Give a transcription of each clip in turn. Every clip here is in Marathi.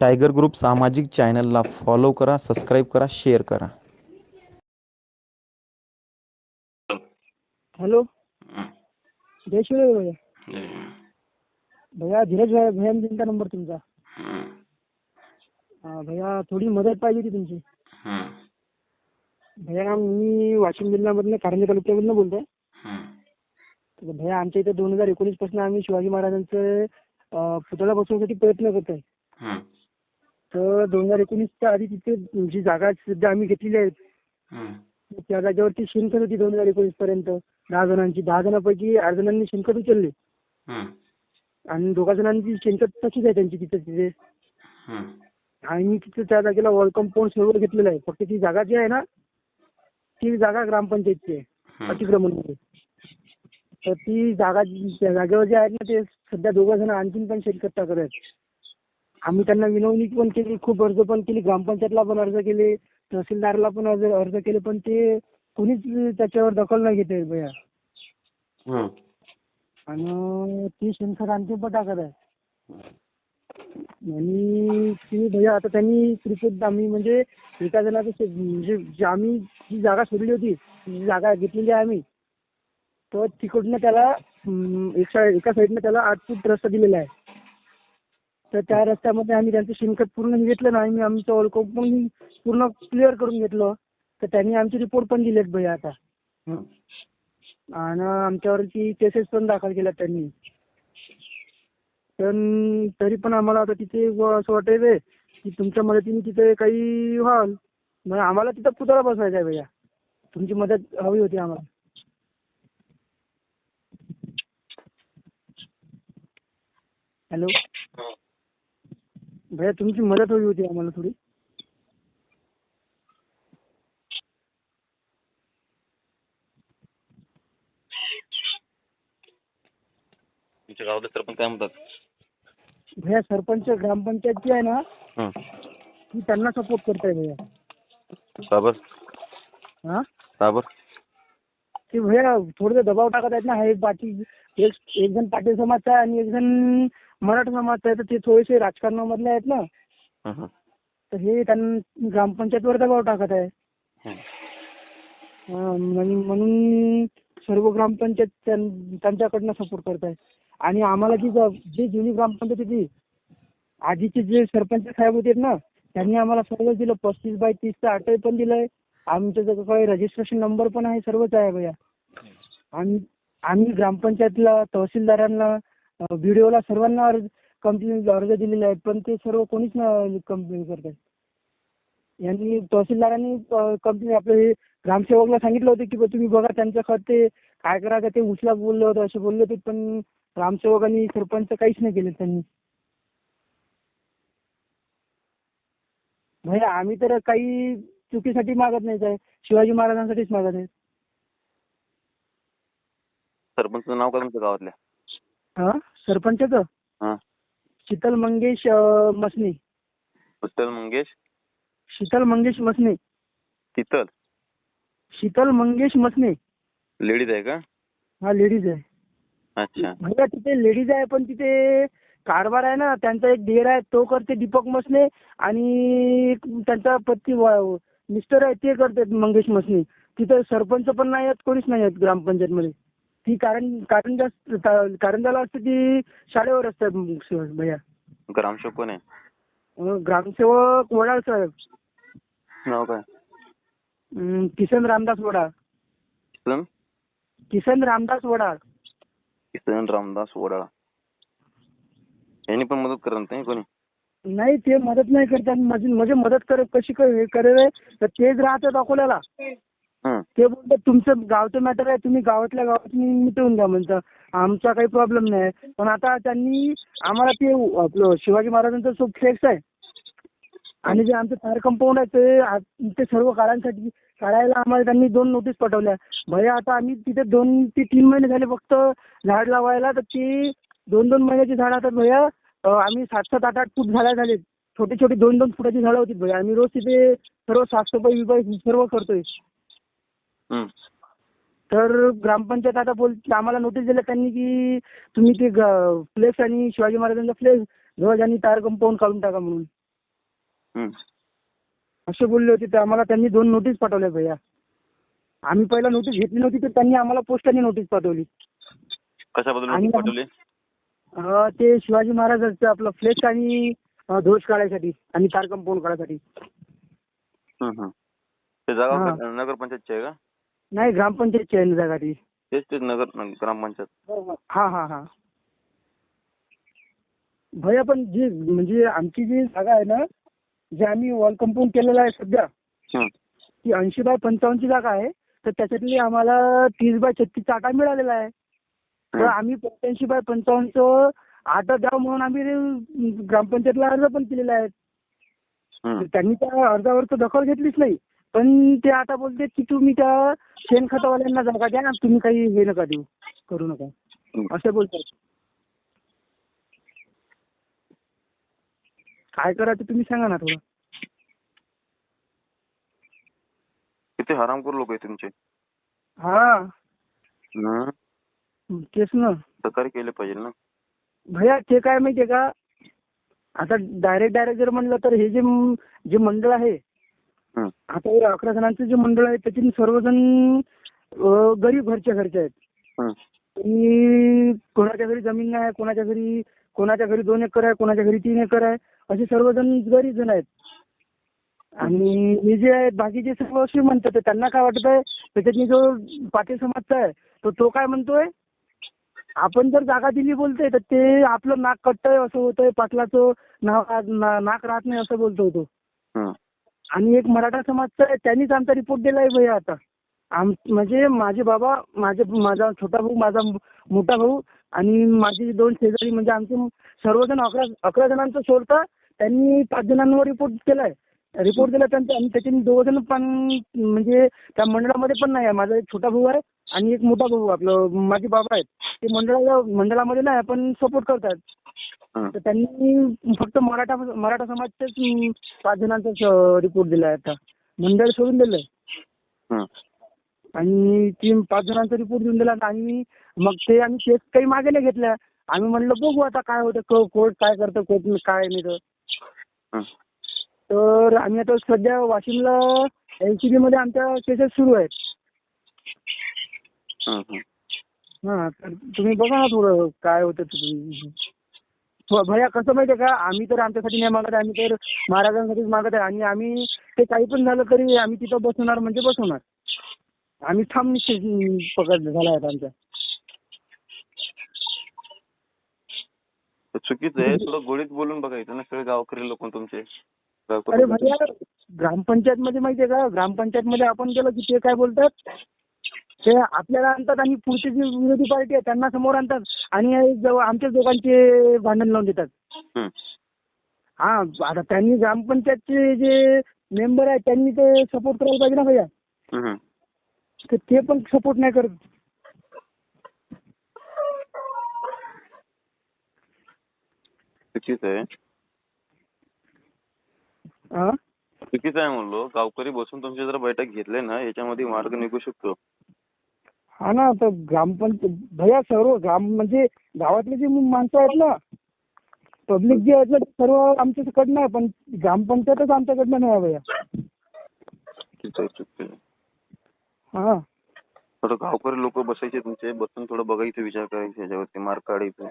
टायगर ग्रुप सामाजिक चॅनलला फॉलो करा सबस्क्राईब करा शेअर करा हेलो हं. जय शिवराय भैया हं. भैया धीरज भैया भैया दिलता नंबर तुमचा हं. भैया थोडी मदत पाहिजे होती तुमची हं. भैया मी वाशिम जिल्ह्यामधनं कारंजा तालुक्यामधनं बोलतोय हं. तर भैया आमच्या इथे दोन हजार एकोणीसपासून आम्ही शिवाजी महाराजांचं अं, पुतळा बसवण्यासाठी प्रयत्न करतोय हं. तर दोन हजार एकोणीसच्या आधी तिथे जी जागा सध्या आम्ही घेतलेली आहे. त्या जागेवरती शेणखत होती दोन हजार एकोणीस पर्यंत दहा जणांची दहा जणांपैकी आठ जणांनी शेणखत उचलले. आणि दोघा जणांची शेणखत तशीच आहे त्यांची तिथे तिथे हं. आणि तिथे त्या जागेला वॉल कंपाऊंड सर्व घेतलेलं आहे फक्त ती जागा जी आहे ना ती जागा ग्रामपंचायतची आहे. अतिक्रमण तर ती जागा जागेवर जे आहेत ना ते सध्या दोघं जण आणखीन पण शेतकरी टाकत आहेत आम्ही त्यांना विनवणी पण केली खूप अर्ज पण केली ग्रामपंचायतला पण अर्ज केले तहसीलदारला पण अर्ज अर्ज केले पण ते कोणीच त्याच्यावर दखल नाही घेत भैया. हं. आणि ती शेणखत आणखी पण टाकत आहे. आणि ती भैया आता त्यांनी रिपोर्ट आम्ही म्हणजे एका जणाचं शे- म्हणजे जे आम्ही जी जागा सोडली होती जी जागा घेतलेली आहे आम्ही तर तिकडनं त्याला अं, एक एका साईडनं त्याला आठ फूट रस्ता दिलेला आहे. तर त्या रस्त्यामध्ये आम्ही त्यांचं शेणखत पूर्ण घेतलं ना आम्ही आमचं ओळख पण पूर्ण क्लिअर करून घेतलं. तर त्यांनी आमची रिपोर्ट पण दिलेत भैया आता. आणि आमच्यावरती केसेस पण दाखल केल्यात त्यांनी. पण तरी पण आम्हाला आता तिथे व असं वाटायचंय की तुमच्या मदतीने तिथे काही व्हाल. मग आम्हाला तिथं पुतळा बसवायचा आहे भैया तुमची मदत हवी होती आम्हाला. हॅलो? भैया तुमची मदत हवी होती आम्हाला थोडी. तुमच्या गावातले सरपंच काय म्हणतात? भैया सरपंच ग्रामपंचायत जी आहे ना. ती त्यांना सपोर्ट करताय भैया. का बर? हा? का बर? ते भैया थोडे दबाव टाकत आहेत ना हे बाकी एक एक जण पाटील समाजचा आहे आणि एक जण मराठा समाजचा आहे तर ते थोडेसे राजकारणामधले आहेत ना. तर हे त्यांना ग्रामपंचायतवर दबाव टाकत आहे. म्हणून सर्व ग्रामपंचायत त्यां- त्यांच्याकडनं सपोर्ट करत आहे. आणि आम्हाला जी ज- जुनी ग्रामपंचायत होती आधीचे जे सरपंच साहेब होते ना त्यांनी आम्हाला सर्व दिलं. पस्तीस बाय तीसचं अटल पण दिलंय. आमच्या जवळ रजिस्ट्रेशन नंबर पण आहे सर्वच आहे भैया. आणि आम्ही ग्रामपंचायतला तहसीलदारांना व्हिडिओला सर्वांना अर्ज कंप्लेंट अर्ज दिलेले आहेत पण ते सर्व कोणीच कंप्लेंट करत आहेत. यांनी तहसीलदारांनी कंप्लेंट आपले हे ग्रामसेवकला सांगितलं होतं की बा तुम्ही बघा त्यांचं खत ते काय करायचं ते उचला बोलले होते असे बोलले होते पण ग्रामसेवक आणि सरपंच काहीच नाही केले त्यांनी. म्हणजे आम्ही तर काही चुकीसाठी मागत नाही आहे. शिवाजी महाराजांसाठीच मागत आहे सरपंचचं नाव काय तुमच्या गावातल्या हा? सरपंचाचं? हा. शीतल मंगेश अं, मसने. उत्तल मंगेश? शीतल मंगेश मसने. तिथल शीतल मंगेश मसने. लेडीज आहे का? हा लेडीज आहे. अच्छा. भैया तिथे लेडीज आहे पण तिथे कारभार आहे ना त्यांचा एक देर आहे तो करते दीपक मसने आणि एक त्यांचा पती व- मिस्टर आहे ते करतात मंगेश मसने. तिथे सरपंच पण नाही आहेत कोणीच नाही आहेत ग्रामपंचायतमध्ये. ती कारण कारंजा कारंजाला असते ती शाळेवर असतात भैया. ग्रामसेवक कोण आहे ग्रामसेवक वडाळ साहेब. नाव काय? किसन रामदास वडाळ. किसन? किसन रामदास वडाळ. किसन रामदास वडाळा. यांनी पण मदत करत नाही कोणी? नाही ते मदत नाही करतात म्हणजे मदत कर कशी कर- करेल तर तेच राहतात अकोल्याला. ते बोलतात तुमचं गावचं मॅटर आहे तुम्ही गावातल्या गावात मिटवून द्या म्हणता. आमचा काही प्रॉब्लेम नाही. पण आता त्यांनी आम्हाला ते आपलं शिवाजी महाराजांचं जो फ्लेक्स आहे. आणि जे आमचं फायर कंपाऊंड आहे ते सर्व काळांसाठी काढायला आम्हाला त्यांनी दोन नोटीस पाठवल्या. भैया आता आम्ही तिथे दोन ते तीन महिने झाले फक्त झाड लावायला तर ती दोन दोन महिन्याची झाड आता भैया आम्ही सात सात आठ आठ फूट झाडं झाले छोटी छोटी दोन दोन फुटाची झाडं होती भैया. आम्ही रोज तिथे सर्व साफसफाई बिफाई सर्व करतोय. तर ग्रामपंचायत आता बोल आम्हाला नोटीस दिलं त्यांनी की तुम्ही ते फ्लेक्स आणि शिवाजी महाराजांचा फ्लेक्स जवळ यांनी तार कंपाऊंड काढून टाका म्हणून. हम्म. असे बोलले होते तर आम्हाला त्यांनी दोन नोटीस पाठवल्या भैया. आम्ही पहिला नोटीस घेतली नव्हती तर त्यांनी आम्हाला पोस्टाने नोटीस पाठवली. कशाबद्दल आणि पाठवली? ते शिवाजी महाराजांचं आपलं फ्लेक्स आणि ध्वज काढायसाठी आणि तार कंपाऊंड काढायसाठी. नगरपंचायतची आहे का? नाही ग्रामपंचायतची आहे ना जागा ती. तेच तेच नगर न- ग्रामपंचायत. हा हा. हा भैया पण जी म्हणजे आमची जी जागा आहे ना जे आम्ही वॉल कंपाऊंड केलेलं आहे सध्या. ती ऐंशी बाय पंचावन्नची जागा आहे. तर त्याच्यातली आम्हाला तीस बाय छत्तीसचा आटा मिळालेला आहे. तर. आम्ही पंच्याऐंशी बाय पंचावन्नचं आटा द्यावं म्हणून आम्ही ग्रामपंचायतला अर्ज पण केलेला आहे. त्यांनी त्या अर्जावर तर दखल घेतलीच नाही. पण ते आता बोलते की तुम्ही त्या शेणखतवाल्यांना जागा द्या तुम्ही काही हे नका देऊ करू नका. असे बोलतात. काय करायचं तुम्ही सांगा ना थोडं. किती हरामखोर लोक आहे तुमचे? हा. तेच ना. सहकार्य केले पाहिजे ना. भैया ते काय माहितीये का? आता डायरेक्ट डायरेक्ट जर म्हणलं तर हे जे म- जे मंडळ आहे. आता हे अकरा जणांचं जे मंडळ आहे त्याच्यातून सर्वजण गरीब घरच्या घरचे आहेत. आणि कोणाच्या घरी जमीन नाही कोणाच्या घरी कोणाच्या घरी दोन एकर आहे कोणाच्या घरी तीन एकर आहे असे सर्वजण गरीब जण आहेत. आणि हे जे आहेत बाकीचे सर्व श्रीमंत तर त्यांना काय वाटत आहे त्याच्यातनी जो पाटील समाजचा आहे तो तो काय म्हणतोय? आपण जर जागा दिली बोलतोय तर ते आपलं नाक कटतंय असं होतंय पाटलाचं नाव नाक राहत नाही असं बोलतोय तो. आणि एक मराठा समाजचा आहे त्यांनीच आमचा रिपोर्ट दिलाय भैया आता. आम म्हणजे माझे बाबा माझे माझा छोटा भाऊ माझा मोठा भाऊ आणि माझी दोन शेजारी म्हणजे आमचे सर्वजण अकरा अकरा जणांचं सोडता त्यांनी पाच जणांवर रिपोर्ट केलाय. रिपोर्ट दिला त्यांचा आणि त्याच्यानी दोघ जण पण म्हणजे त्या मंडळामध्ये पण नाही आहे. माझा एक छोटा भाऊ आहे आणि एक मोठा भाऊ आपलं माझे बाबा आहेत. ते मंडळाला मंडळामध्ये नाही पण सपोर्ट करतात तर त्यांनी फक्त मराठा मराठा समाजच्याच पाच जणांचा रिपोर्ट दिलाय आता. मंडळ सोडून दिलंय. आणि ती पाच जणांचा रिपोर्ट देऊन दिला आणि मग ते आम्ही केस काही मागे नाही घेतल्या. आम्ही म्हणलं बघू आता काय होतं कोर्ट काय करतं कोर्ट काय नाही तर. आम्ही आता सध्या वाशिमला एलसीबी मध्ये आमच्या केसेस सुरू आहेत. हा तर तुम्ही बघा ना थोडं काय होतं भैया कसं माहितीये का? आम्ही तर आमच्यासाठी नाही मागत आहे आम्ही तर महाराजांसाठीच मागत आहे. आणि आम्ही ते काही पण झालं तरी आम्ही तिथं बसवणार म्हणजे बसवणार. आम्ही ठाम निश्चित पकड झाला आहे आमचा चुकीचं आहे. थोडं गोडीत बोलून बघायचं ना सगळे गावकरी लोक तुमचे. अरे. भैया ग्रामपंचायत मध्ये माहितीये का? ग्रामपंचायत मध्ये आपण गेलो की ते काय बोलतात? ते आपल्याला आणतात आणि पुढची जी विरोधी पार्टी आहे त्यांना समोर आणतात. आणि जवळ आमच्याच दोघांचे भांडण लावून देतात. हा आता त्यांनी ग्रामपंचायतचे जे मेंबर आहेत त्यांनी ते सपोर्ट करायला पाहिजे ना भैया. तर ते पण सपोर्ट नाही करत. चुकीचं आहे. हा चुकीचं आहे म्हणलो. गावकरी बसून तुमची जर बैठक घेतली ना याच्यामध्ये मार्ग निघू शकतो. हा ना तर ग्रामपंचायत भैया सर्व ग्राम म्हणजे गावातले जे माणसं आहेत ना पब्लिक जे आहेत ना ते सर्व आमच्याकडनं आहे पण ग्रामपंचायतच आमच्याकडनं नाही आहे भैया. चुकीचं आहे चुकीचं आहे. हा. थोडं गावकरी लोक बसायचे तुमचे बसून थोडं बघायचं विचार करायचा याच्यावरती मार्ग काढायचं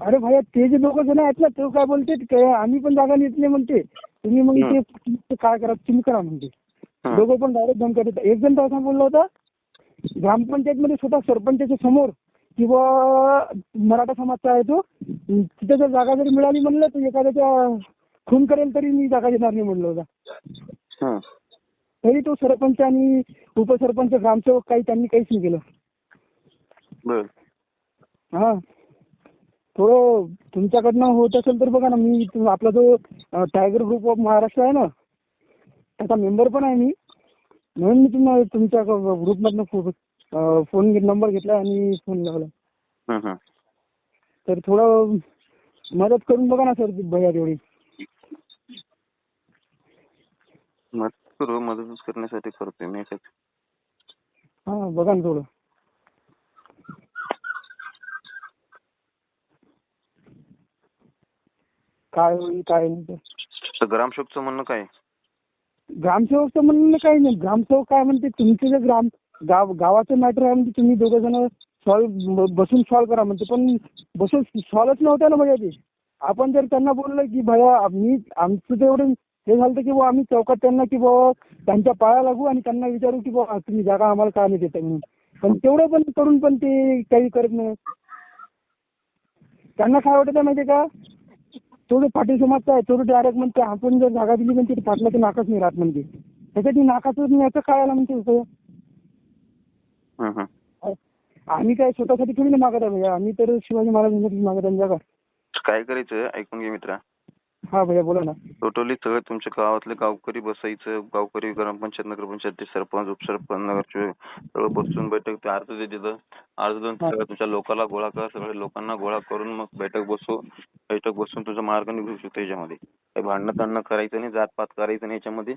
अरे भैया ते जे लोक जण आहेत ना ते काय बोलते आम्ही पण जागा नेत नाही म्हणते. तुम्ही मग ते काय करा तुम्ही करा म्हणते. हं. दोघं पण डायरेक्ट धमक्या देतात. एक जण तर असा बोलला होता ग्रामपंचायतमध्ये स्वतः सरपंचाच्या समोर किंवा मराठा समाजचा आहे तो तिथे जर जागा जरी मिळाली म्हणलं तर एखाद्याच्या खून करेल तरी मी जागा देणार नाही म्हणलं होता. हं. तरी तो सरपंच आणि उपसरपंच ग्रामसेवक काही त्यांनी काहीच नाही केलं. बर. हा. थोडं तुमच्याकडनं होत असेल तर बघा ना मी तु- आपला जो अं, टायगर ग्रुप ऑफ महाराष्ट्र आहे ना त्याचा मेंबर पण आहे मी. म्हणून मी तुम्हाला तुमच्या ग्रुपमधनं फो- फोन नंबर घेतला आणि फोन लावला हं, हं. तर थोडं मदत करून बघा ना सर भैया तेवढी मदत करू मदतच करण्यासाठी करतोय मी काय हा बघा ना थोडं काय होईल काय नाही ते. तर ग्रामसेवकचं म्हणणं काय आहे? ग्रामसेवकचं म्हणणं काही नाही. ग्रामसेवक काय म्हणते तुमचं जे ग्राम गाव गावाचं मॅटर आहे म्हणजे तुम्ही दोघं जण सॉल्व बसून सॉल्व करा म्हणते. पण बसून सॉल्वच नव्हतं ना भैया ते. आपण जर त्यांना बोललं की भैया मी आमचं तेवढं हे झालं की बुवा आम्ही चौकात त्यांना की बुवा त्यांच्या पाया लागू आणि त्यांना विचारू की बुवा तुम्ही जागा आम्हाला का नाही देता म्हणून. पण तेवढं पण करून पण ते काही करत नाही. त्यांना काय वाटत माहितीये का? थोडं पाटील समाजचं आहे थोडं डायरेक्ट म्हणते आपण जर जागा दिली म्हणते तर पाटलाचं नाकच नाही राहत म्हणते त्याच्यासाठी नाकाचं नाही याचं काय आलं म्हणते हं, हं. आम्ही काय स्वतःसाठी थोडी ना मागत आहे आम्ही तर शिवाजी महाराजांसाठी मागत आहे जागा. काय करायचं ऐकून घे मित्रा. हा भैया बोला ना. टोटली सगळं तुमच्या गावातले गावकरी बसायचं गावकरी ग्रामपंचायत नगरपंचायत सरपंच उपसरपंच नगरचे सगळं बसून बैठक ते अर्ज दे तिथं. अर्ज देऊन. सगळ्या तुमच्या लोकांना गोळा करा सगळ्या लोकांना गोळा करून मग बैठक बसू. बैठक बसून तुझा मार्ग निघू शकतो याच्यामध्ये. काही भांडणं तांडणं करायचं नाही जातपात करायचं नाही याच्यामध्ये.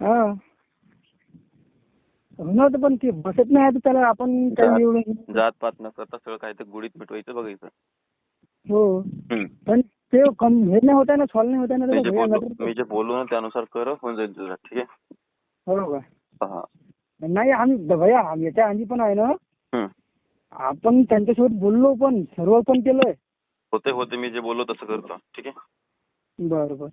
हा. तर पण ते बसत नाही त्याला आपण काही एवढं जातपात न करता सगळं काय ते गुढीत मिटवायचं बघायचं. हो. हम्म. पण ते कम हे नाही होत आहे ना सॉल्व नाही होत आहे ना मी जे बोललो. मी जे बोललो ना त्यानुसार कर होऊन जाईल तुझं ठीक आहे? हो का हा. नाही आम्ही भैया आम्ही याच्या आधी पण आहे ना हम्म. आपण त्यांच्यासोबत बोललो पण सर्व पण केलंय. होते होते मी जे बोललो तसं करतो. ठीक आहे? बरं बरं